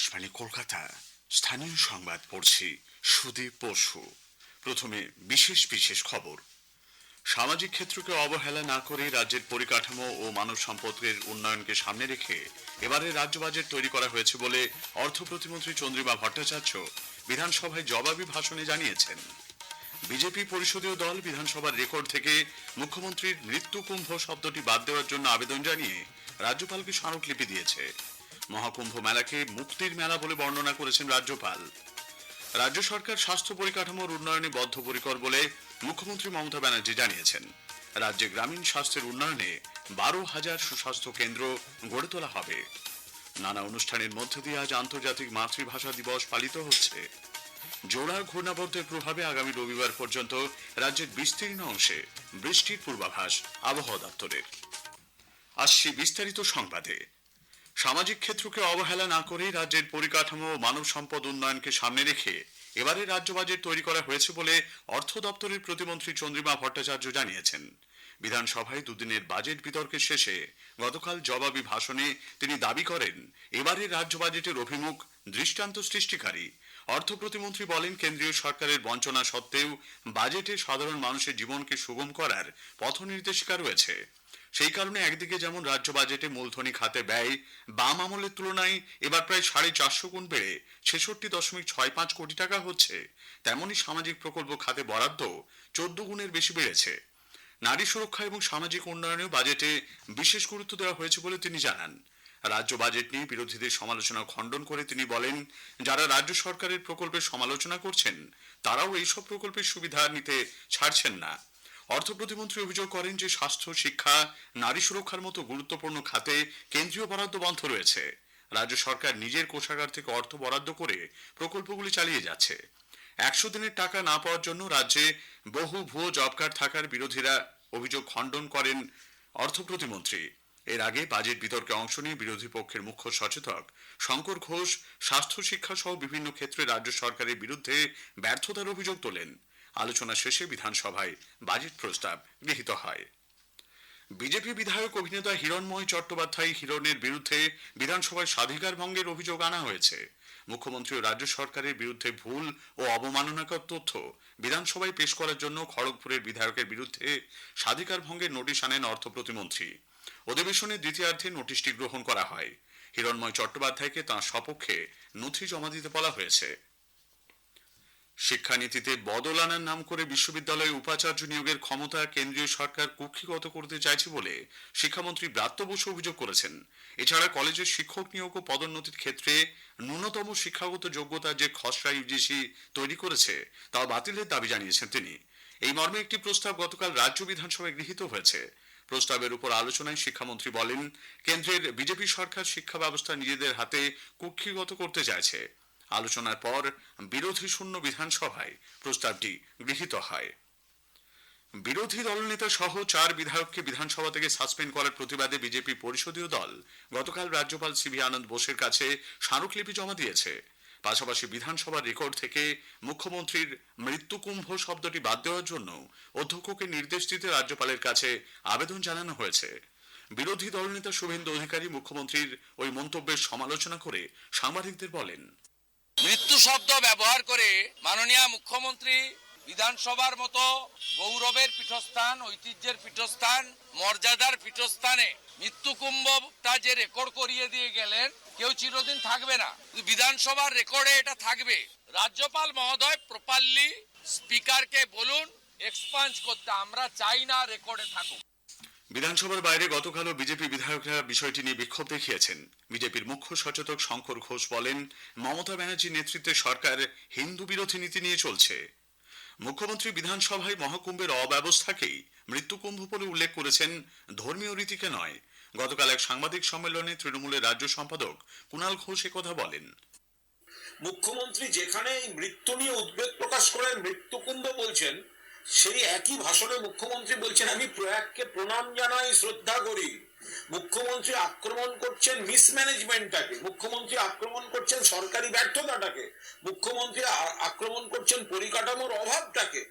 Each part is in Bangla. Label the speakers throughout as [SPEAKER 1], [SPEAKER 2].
[SPEAKER 1] আকাশবাণী কলকাতা। স্থানীয় সংবাদ পড়ছি সুদীপ বসু। প্রথমে বিশেষ বিশেষ খবর। সামাজিক ক্ষেত্রকে অবহেলা না করে রাজ্যের পরিকাঠামো ও মানব সম্পদের উন্নয়নকে সামনে রেখে এবারে রাজ্য বাজেট তৈরি করা হয়েছে বলে অর্থ প্রতিমন্ত্রী চন্দ্রিমা ভট্টাচার্য বিধানসভায় জবাবি ভাষণে জানিয়েছেন। বিজেপি পরিষদীয় দল বিধানসভার রেকর্ড থেকে মুখ্যমন্ত্রীর মৃত্যুকুম্ভ শব্দটি বাদ দেওয়ার জন্য আবেদন জানিয়ে রাজ্যপালকে স্মারকলিপি দিয়েছে। মহাকুম্ভ মেলাকে মুক্তির মেলা বলে বর্ণনা করেছেন রাজ্যপাল। রাজ্য সরকার স্বাস্থ্য পরিকাঠামোর উন্নয়নে বদ্ধপরিকর বলে মুখ্যমন্ত্রী মমতা ব্যানার্জি জানিয়েছেন। রাজ্যে গ্রামীণ স্বাস্থ্যের উন্নয়নে বারো হাজার সুস্বাস্থ্য কেন্দ্র গড়ে তোলা হবে। নানা অনুষ্ঠানের মধ্যে দিয়ে আজ আন্তর্জাতিক মাতৃভাষা দিবস পালিত হচ্ছে। জোড়া ঘূর্ণাবর্তের প্রভাবে আগামী রবিবার পর্যন্ত রাজ্যের বিস্তীর্ণ অংশে বৃষ্টির পূর্বাভাস আবহাওয়া দপ্তরের। আসছি বিস্তারিত সংবাদে। সামাজিক ক্ষেত্রকে অবহেলা না করে রাজ্যের পরিকাঠামো ও মানব সম্পদ উন্নয়নকে সামনে রেখে এবারে রাজ্য বাজেট তৈরি করা হয়েছে বলে অর্থ দপ্তরের প্রতিমন্ত্রী চন্দ্রিমা ভট্টাচার্য জানিয়েছেন। বিধানসভায় দুদিনের বাজেট বিতর্কের শেষে গতকাল জবাবি ভাষণে তিনি দাবি করেন, এবারের রাজ্য বাজেটের অভিমুখ দৃষ্টান্ত সৃষ্টিকারী। অর্থ প্রতিমন্ত্রী বলেন, কেন্দ্রীয় সরকারের বঞ্চনা সত্ত্বেও বাজেটে সাধারণ মানুষের জীবনকে সুগম করার পথ নির্দেশিকা রয়েছে। সেই কারণে একদিকে যেমন রাজ্য বাজেটে মূলধনী খাতে ব্যয়, বাম আমলের তুলনায় এবার প্রায় সাড়ে চারশো গুণ বেড়ে ছেষট্টি দশমিক ছয় পাঁচ কোটি টাকা হচ্ছে। তেমনই সামাজিক প্রকল্প খাতে বরাদ্দ চোদ্দ গুণের বেশি বেড়েছে। নারী সুরক্ষা এবং সামাজিক উন্নয়নেও বাজেটে বিশেষ গুরুত্ব দেওয়া হয়েছে বলে তিনি জানান। রাজ্য বাজেট নিয়ে বিরোধীদের সমালোচনা খণ্ডন করে তিনি বলেন, যারা রাজ্য সরকারের প্রকল্পের সমালোচনা করছেন, তারাও এইসব প্রকল্পের সুবিধা নিতে ছাড়ছেন না। অর্থ প্রতিমন্ত্রী অভিযোগ করেন যে স্বাস্থ্য, শিক্ষা, নারী সুরক্ষার মতো গুরুত্বপূর্ণ খাতে কেন্দ্রীয় বরাদ্দ বন্ধ রয়েছে। রাজ্য সরকার নিজের কোষাগার থেকে অর্থ বরাদ্দ করে প্রকল্পগুলি চালিয়ে যাচ্ছে। একশো দিনের টাকা না পাওয়ার জন্য রাজ্যে বহু ভুয়ো জব কার্ড থাকার বিরোধীরা অভিযোগ খণ্ডন করেন অর্থ প্রতিমন্ত্রী এর আগে বাজেট বিতর্কে অংশ নিয়ে বিরোধী পক্ষের মুখ্য সচেতক শঙ্কর ঘোষ স্বাস্থ্য, শিক্ষা সহ বিভিন্ন ক্ষেত্রে রাজ্য সরকারের বিরুদ্ধে ব্যর্থতার অভিযোগ তোলেন। আলোচনা শেষে বিধানসভায় বাজেট প্রস্তাব গৃহীত হয়। বিজেপি বিধায়ক অভিনেতা হিরণময় চট্টোপাধ্যায় হিরণের বিরুদ্ধে বিধানসভায় স্বাধিকার ভঙ্গের অভিযোগ আনা হয়েছে। মুখ্যমন্ত্রী ও রাজ্য সরকারের বিরুদ্ধে ভুল ও অবমাননাকর তথ্য বিধানসভায় পেশ করার জন্য খড়গপুরের বিধায়কের বিরুদ্ধে স্বাধিকার ভঙ্গের নোটিশ আনেন অর্থ প্রতিমন্ত্রী। অধিবেশনের দ্বিতীয়ার্ধে নোটিশটি গ্রহণ করা হয়। হিরণময় চট্টোপাধ্যায়কে তাঁর সপক্ষে নথি জমা দিতে বলা হয়েছে। শিক্ষানীতিতে বদল আনার নাম করে বিশ্ববিদ্যালয়ে উপাচার্য নিয়োগের ক্ষমতা কেন্দ্রীয় সরকার কুক্ষিগত করতে চাইছে বলে শিক্ষামন্ত্রী ব্রাত্য বসু অভিযোগ করেছেন। এছাড়া কলেজের শিক্ষক নিয়োগ ও পদোন্নতির ক্ষেত্রে ন্যূনতম শিক্ষাগত যোগ্যতা যে খসড়া ইউজিসি তৈরি করেছে, তা বাতিলের দাবি জানিয়েছেন তিনি। এই মর্মে একটি প্রস্তাব গতকাল রাজ্য বিধানসভায় গৃহীত হয়েছে। প্রস্তাবের উপর আলোচনায় শিক্ষামন্ত্রী বলেন, কেন্দ্রের বিজেপি সরকার শিক্ষা ব্যবস্থা নিজেদের হাতে কুক্ষিগত করতে চাইছে। আলোচনার পর বিরোধী শূন্য বিধানসভায় প্রস্তাবটি গৃহীত হয়। বিরোধী দলনেতা সহ চার বিধায়ককে বিধানসভা থেকে সাসপেন্ড করার প্রতিবাদে বিজেপি পরিষদীয় দল গতকাল রাজ্যপাল সিবি আনন্দ বোসের কাছে স্মারকলিপি জমা দিয়েছে। পাশাপাশি বিধানসভার রেকর্ড থেকে মুখ্যমন্ত্রীর মৃত্যুকুম্ভ শব্দটি বাদ দেওয়ার জন্য অধ্যক্ষকে নির্দেশ দিতে রাজ্যপালের কাছে আবেদন জানানো হয়েছে। বিরোধী দলনেতা শুভেন্দু অধিকারী মুখ্যমন্ত্রীর ওই মন্তব্যের সমালোচনা করে সাংবাদিকদের বলেন
[SPEAKER 2] মৃত্যু শব্দ ব্যবহার করে মাননীয় মুখ্যমন্ত্রী বিধানসভার মতো গৌরবের পীঠস্থান, ঐতিহ্যের পীঠস্থান, মর্যাদার পীঠস্থানে মৃত্যুকুম্ভটা যে রেকর্ড করিয়ে দিয়ে গেলেন, কেউ চিরদিন থাকবে না। বিধানসভার রেকর্ডে এটা থাকবে। রাজ্যপাল মহোদয় প্রপারলি স্পিকারকে বলুন এক্সপাঞ্জ করতে, আমরা চাই না রেকর্ডে থাকুক।
[SPEAKER 1] বিধানসভার বাইরে গতকালও বিজেপি বিধায়করা বিষয়টি নিয়ে বিক্ষোভ দেখিয়েছেন। বিজেপির মুখ্য সচেতক শঙ্কর ঘোষ বলেন, মমতা ব্যানার্জির নেতৃত্বে সরকার হিন্দু বিরোধী নীতি নিয়ে চলছে। মুখ্যমন্ত্রী বিধানসভায় মহাকুম্ভের অব্যবস্থাকেই মৃত্যুকুম্ভ বলে উল্লেখ করেছেন ধর্মীয় রীতিকে নয়। গতকাল এক সাংবাদিক সম্মেলনে তৃণমূলের রাজ্য সম্পাদক কুণাল ঘোষ কথা বলেন।
[SPEAKER 3] মুখ্যমন্ত্রী যেখানে মৃত্যু নিয়ে উদ্বেগ প্রকাশ করেন, মৃত্যুকুম্ভ বলছেন সেই একই ভাষণে মুখ্যমন্ত্রী বলছেন, আমি প্রয়াগকে প্রণাম জানাই, শ্রদ্ধা করি। মুখ্যমন্ত্রী আক্রমণ করছেন মিসম্যানেজমেন্টটাকে মুখ্যমন্ত্রী আক্রমণ করছেন সরকারি ব্যর্থতাটাকে। মুখ্যমন্ত্রী আক্রমণ করছেন পরিকাঠামোর অভাবটাকে।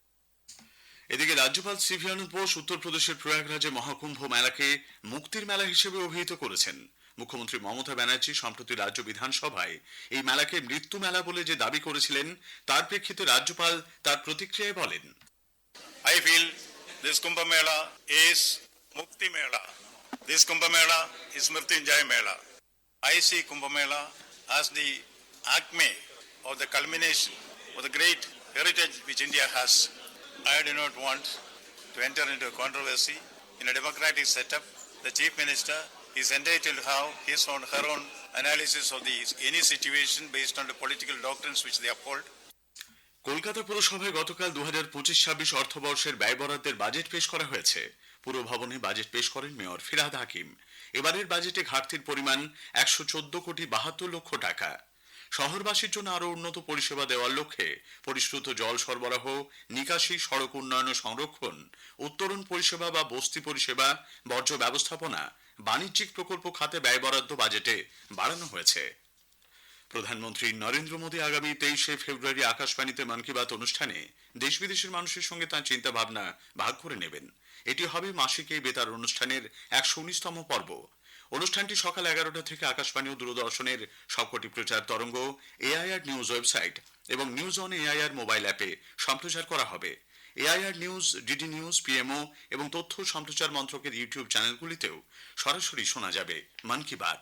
[SPEAKER 1] এদিকে রাজ্যপাল সিভি আনন্দ বোস উত্তরপ্রদেশের প্রয়াগরাজে মহাকুম্ভ মেলাকে মুক্তির মেলা হিসেবে অভিহিত করেছেন। মুখ্যমন্ত্রী মমতা ব্যানার্জি সম্প্রতি রাজ্য বিধানসভায় এই মেলাকে মৃত্যু মেলা বলে যে দাবি করেছিলেন, তার প্রেক্ষিতে রাজ্যপাল তার প্রতিক্রিয়ায় বলেন
[SPEAKER 4] I feel this Kumbh Mela is Mukti Mela. This Kumbh Mela is Mrityunjay Mela. I see Kumbh Mela as the acme of the culmination of the great heritage which India has. I do not want to enter into a controversy. In a democratic setup, the Chief Minister is entitled to have his own, her own analysis of the, any situation based on the political doctrines which they uphold.
[SPEAKER 1] Kolkata পুরসভায় গতকাল দু হাজার পঁচিশ ছাব্বিশ অর্থবর্ষের ব্যয় বরাদ্দের বাজেট পেশ করা হয়েছে। পুর ভবনে বাজেট পেশ করেন মেয়র ফিরাদ হাকিম। এবারের বাজেটে ঘাটতির পরিমাণ একশো চোদ্দ কোটি বাহাত্তর লক্ষ টাকা। শহরবাসীর জন্য আরও উন্নত পরিষেবা দেওয়ার লক্ষ্যে পরিশ্রুত জল সরবরাহ, নিকাশি, সড়ক উন্নয়ন ও সংরক্ষণ, উত্তরণ পরিষেবা বা বস্তি পরিষেবা, বর্জ্য ব্যবস্থাপনা, বাণিজ্যিক প্রকল্প খাতে ব্যয় বরাদ্দ বাজেটে বাড়ানো হয়েছে। প্রধানমন্ত্রী নরেন্দ্র মোদী আগামী তেইশে ফেব্রুয়ারি আকাশবাণীতে মন কি বাত অনুষ্ঠানে দেশ বিদেশের মানুষের সঙ্গে তাঁর চিন্তা ভাবনা ভাগ করে নেবেন। এটি হবে মাসিক এই বেতার অনুষ্ঠানের একশো উনিশতম পর্ব। অনুষ্ঠানটি সকাল এগারোটা থেকে আকাশবাণী ও দূরদর্শনের সবকটি প্রচার তরঙ্গ, এআইআর নিউজ ওয়েবসাইট এবং নিউজ অন এআইআর মোবাইল অ্যাপে সম্প্রচার করা হবে। AIR news, DD news, PMO এবং তথ্য সম্প্রচার মন্ত্রকের ইউটিউব চ্যানেলগুলিতেও সরাসরি শোনা যাবে মন কি বাত।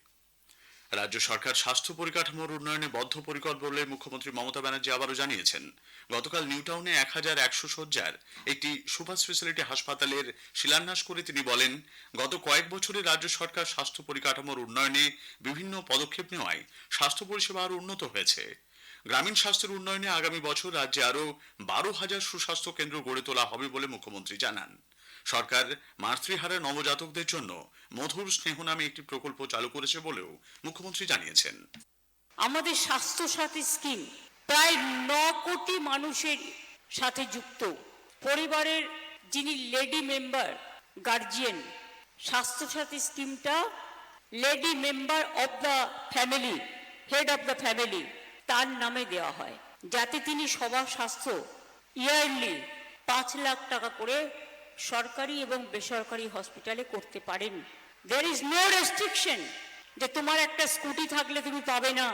[SPEAKER 1] রাজ্য সরকার স্বাস্থ্য পরিকাঠামোর উন্নয়নে বদ্ধপরিকর বলে মুখ্যমন্ত্রী মমতা ব্যানার্জি আবারও জানিয়েছেন। গতকাল নিউটাউনে এক হাজার একশো শয্যার একটি সুপার স্পেশালিটি হাসপাতালের শিলান্যাস করে তিনি বলেন, গত কয়েক বছরে রাজ্য সরকার স্বাস্থ্য পরিকাঠামোর উন্নয়নে বিভিন্ন পদক্ষেপ নেওয়ায় স্বাস্থ্য পরিষেবা আরও উন্নত হয়েছে। গ্রামীণ স্বাস্থ্যের উন্নয়নে আগামী বছর রাজ্যে আরও বারো হাজার সুস্বাস্থ্য কেন্দ্র গড়ে তোলা হবে বলে মুখ্যমন্ত্রী জানান। সরকার মাতৃহারা নবজাতকদের জন্য মধুর স্নেহ নামে একটি প্রকল্প চালু করেছে বলেও মুখ্যমন্ত্রী জানিয়েছেন।
[SPEAKER 5] আমাদের স্বাস্থ্য সাথী স্কিম প্রায় ন কোটি মানুষের সাথে যুক্ত। পরিবারের যিনি lady member, guardian Swasthya Sathi স্কিমটা lady member of the family, head of the family তার নামে দেওয়া হয়। যাতে তিনি সবার স্বাস্থ্য ইয়ারলি পাঁচ লাখ টাকা করে সরকারি এবং বেসরকারি হসপিটালে করতে পারেন দের ইজ নো রেস্ট্রিকশন যে তোমার একটা স্কুটি থাকলে তুমি পাবে না,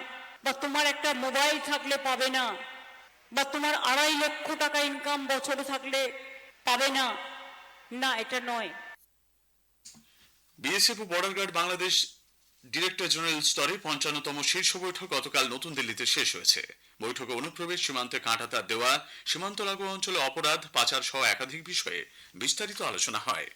[SPEAKER 5] বা তোমার একটা মোবাইল থাকলে পাবে না, বা তোমার আড়াই লক্ষ টাকা ইনকাম বছরে থাকলে পাবে না। না, এটা নয়।
[SPEAKER 1] BSF border guard Bangladesh director general স্তরে পঞ্চান্নতম শীর্ষ বৈঠক গতকাল নতুন দিল্লিতে শেষ হয়েছে। বৈঠকে অনুপ্রবেশ সীমান্তে কাঁটাতার দেওয়া, সীমান্ত লাগু অঞ্চলে অপরাধ, পাচার সহ একাধিক বিষয়ে বিস্তারিত আলোচনা হয়।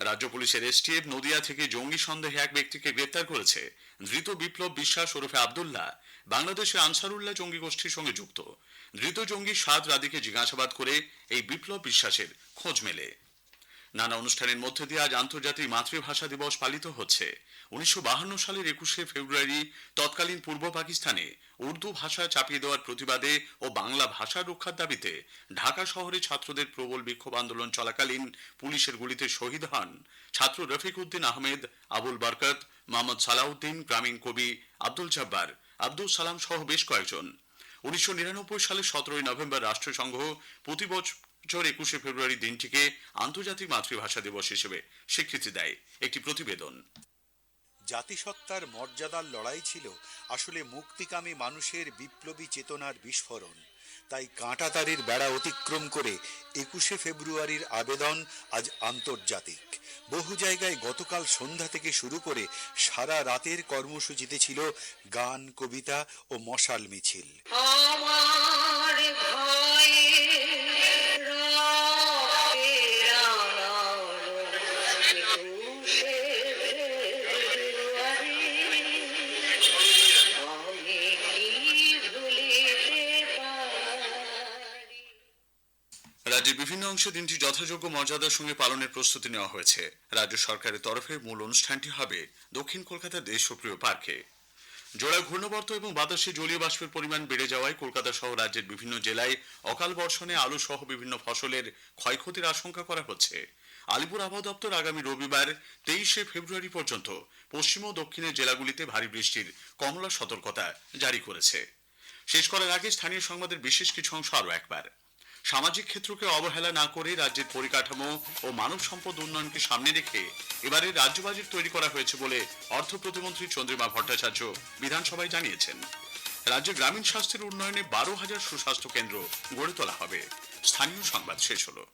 [SPEAKER 1] রাজ্য পুলিশের এসটিএফ নদিয়া থেকে জঙ্গি সন্দেহে এক ব্যক্তিকে গ্রেপ্তার করেছে। ধৃত বিপ্লব বিশ্বাস ওরফে আবদুল্লাহ বাংলাদেশের আনসারুল্লাহ জঙ্গি গোষ্ঠীর সঙ্গে যুক্ত। ধৃত জঙ্গি সাত রাদিকে জিজ্ঞাসাবাদ করে এই বিপ্লব বিশ্বাসের খোঁজ মেলে। নানা অনুষ্ঠানের মধ্যে দিয়ে আজ আন্তর্জাতিক মাতৃভাষা দিবস পালিত হচ্ছে। উনিশশো সালের একুশে ফেব্রুয়ারি তৎকালীন পূর্ব পাকিস্তানে উর্দু ভাষা চাপিয়ে দেওয়ার প্রতিবাদে ও বাংলা ভাষা রক্ষার দাবিতে ঢাকা শহরে ছাত্রদের প্রবল বিক্ষোভ আন্দোলন চলাকালীন পুলিশের গুলিতে শহীদ হন ছাত্র রফিক উদ্দিন আহমেদ, আবুল বরকত, মোহাম্মদ সালাউদ্দিন, গ্রামীণ কবি আব্দুল জব্বার, আব্দুল সালাম সহ বেশ কয়েকজন। উনিশশো নিরানব্বই সালের সতেরোই নভেম্বর রাষ্ট্রসংঘ প্রতি বছর একুশে ফেব্রুয়ারি দিনটিকে আন্তর্জাতিক মাতৃভাষা দিবস হিসেবে স্বীকৃতি দেয়। একটি প্রতিবেদন।
[SPEAKER 6] জাতিসত্তার মর্যাদার লড়াই ছিল আসলে মুক্তিকামী মানুষের বিপ্লবী চেতনার বিস্ফোরণ। তাই কাঁটাতারের বেড়া অতিক্রম করে একুশে ফেব্রুয়ারির আবেদন আজ আন্তর্জাতিক। বহু জায়গায় গতকাল সন্ধ্যা থেকে শুরু করে সারা রাতের কর্মসূচিতে ছিল গান, কবিতা ও মশাল মিছিল।
[SPEAKER 7] আমার
[SPEAKER 1] রাজ্যের বিভিন্ন অংশে দিনটি যথাযোগ্য মর্যাদার সঙ্গে পালনের প্রস্তুতি নেওয়া হয়েছে। রাজ্য সরকারের তরফে মূল অনুষ্ঠানটি হবে দক্ষিণ কলকাতার দেশপ্রিয় পার্কে। জোড়া ঘূর্ণবর্ত এবং বাতাসে জলীয় বাষ্পের পরিমাণ বেড়ে যাওয়ায় কলকাতা সহ রাজ্যের বিভিন্ন জেলায় অকাল বর্ষণে আলু সহ বিভিন্ন ফসলের ক্ষয়ক্ষতির আশঙ্কা করা হচ্ছে। আলিপুর আবহাওয়া দপ্তর আগামী রবিবার তেইশে ফেব্রুয়ারি পর্যন্ত পশ্চিম ও দক্ষিণের জেলাগুলিতে ভারী বৃষ্টির কমলা সতর্কতা জারি করেছে। শেষ করার আগে স্থানীয় সংবাদের বিশেষ কিছু অংশ আরও একবার। সামাজিক ক্ষেত্রকে অবহেলা না করে রাজ্যের পরিকাঠামো ও মানব সম্পদ উন্নয়নকে সামনে রেখে এবারে রাজ্য বাজেট তৈরি করা হয়েছে বলে অর্থ প্রতিমন্ত্রী চন্দ্রিমা ভট্টাচার্য বিধানসভায় জানিয়েছেন। রাজ্যে গ্রামীণ স্বাস্থ্যের উন্নয়নে বারো হাজার সুস্বাস্থ্য কেন্দ্র গড়ে তোলা হবে। স্থানীয় সংবাদ শেষ হলো।